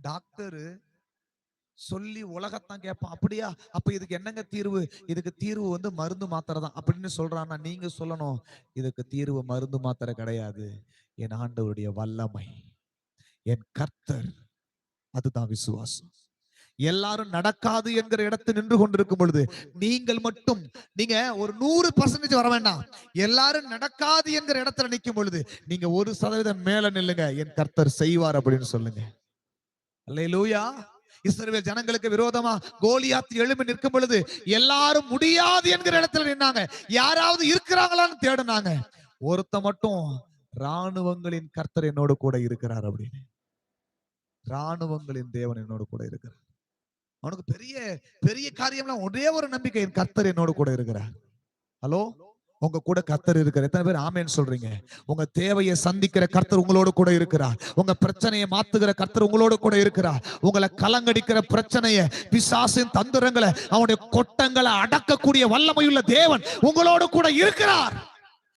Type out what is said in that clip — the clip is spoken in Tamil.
டாக்டர் சொல்லி உலகத்தான் கேட்பான் அப்படியா? அப்ப இதுக்கு என்னங்க தீர்வு? இதுக்கு தீர்வு வந்து மருந்து மாத்திரை தான். அப்படின்னு சொல்றான்னா நீங்க சொல்லணும். இதுக்கு தீர்வு மருந்து மாத்திரை கிடையாது. என் ஆண்டவருடைய வல்லமை என் கர்த்தர் அதுதான் விசுவாசம். எல்லாரும் நடக்காது என்கிற இடத்து நின்று கொண்டிருக்கும் பொழுது நீங்கள் மட்டும் நீங்க ஒரு நூறு பர்சன்டேஜ் வர வேண்டாம். எல்லாரும் நடக்காது என்கிற இடத்துல நிற்கும் பொழுது நீங்க ஒரு சதவீதம் மேல நில்லுங்க. என் கர்த்தர் செய்வார் அப்படின்னு சொல்லுங்க. லூயா இஸ்ரேல் ஜனங்களுக்கு விரோதமா கோலியாத் எழும்பி நிற்கும் பொழுது எல்லாரும் முடியாது என்கிற இடத்துல நின்னாங்க. யாராவது இருக்கிறாங்களான்னு தேடினாங்க. ஒருத்த மட்டும் ராணுவங்களின் கர்த்தர் என்னோடு கூட இருக்கிறார் அப்படின்னு. ராணுவங்களின் தேவன் என்னோடு கூட இருக்கிறார். அவனுக்கு பெரிய பெரிய காரியம்லாம் ஒரே ஒரு நம்பிக்கை என் கர்த்தர் என்னோடு கூட இருக்கிறார். ஹலோ உங்க கூட கர்த்தர் இருக்கிறார் எத்தனை பேர் ஆமேன்னு சொல்றீங்க? உங்க தேவையை சந்திக்கிற கர்த்தர் உங்களோட கூட இருக்கிறார். உங்க பிரச்சனையை மாத்துகிற கர்த்தர் உங்களோட கூட இருக்கிறார். உங்களை கலங்கடிக்கிற பிரச்சனையை பிசாசின் தந்திரங்களை அவனுடைய கொட்டங்களை அடக்கக்கூடிய வல்லமையுள்ள தேவன் உங்களோட கூட இருக்கிறார்.